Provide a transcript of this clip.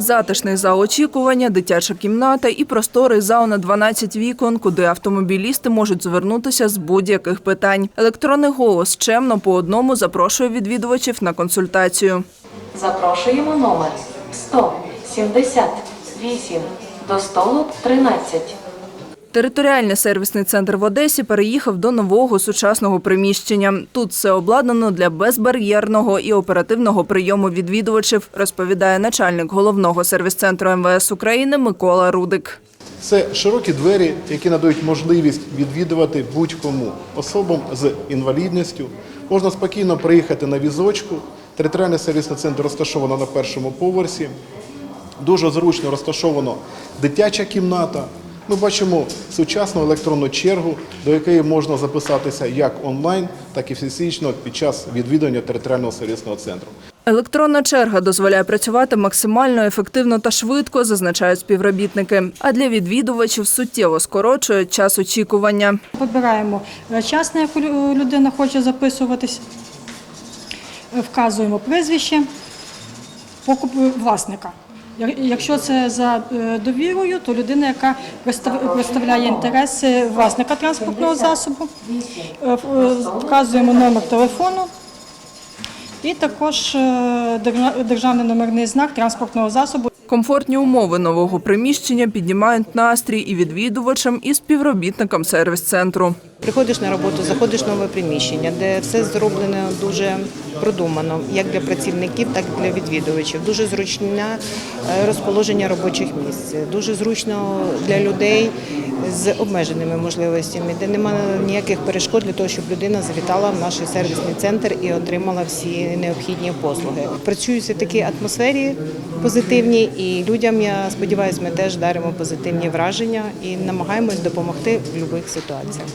Затишний зал очікування, дитяча кімната і просторий зал на 12 вікон, куди автомобілісти можуть звернутися з будь-яких питань. Електронний голос чемно по одному запрошує відвідувачів на консультацію. Запрошуємо номер 178 до столу 13. Територіальний сервісний центр в Одесі переїхав до нового сучасного приміщення. Тут все обладнано для безбар'єрного і оперативного прийому відвідувачів, розповідає начальник головного сервіс-центру МВС України Микола Рудик. Це широкі двері, які надають можливість відвідувати будь-кому особам з інвалідністю. Можна спокійно приїхати на візочку. Територіальний сервісний центр розташовано на першому поверсі. Дуже зручно розташовано дитяча кімната. Ми бачимо сучасну електронну чергу, до якої можна записатися як онлайн, так і фізично під час відвідування територіального сервісного центру. Електронна черга дозволяє працювати максимально ефективно та швидко, зазначають співробітники. А для відвідувачів суттєво скорочують час очікування. Вибираємо час, на яку людина хоче записуватись, вказуємо прізвище покупу власника. Якщо це за е, довірою, то людина, яка представляє інтереси власника транспортного засобу, Е, е, вказуємо номер телефону і також державний номерний знак транспортного засобу. Комфортні умови нового приміщення піднімають настрій і відвідувачам, і співробітникам сервіс-центру. Приходиш на роботу, заходиш в нове приміщення, де все зроблено дуже продумано, як для працівників, так і для відвідувачів. Дуже зручне е, розположення робочих місць, дуже зручно для людей з обмеженими можливостями, де немає ніяких перешкод для того, щоб людина завітала в наш сервісний центр і отримала всі необхідні послуги. Працюються в такій атмосфері позитивній, і людям я сподіваюся, ми теж даримо позитивні враження і намагаємось допомогти в будь-яких ситуаціях.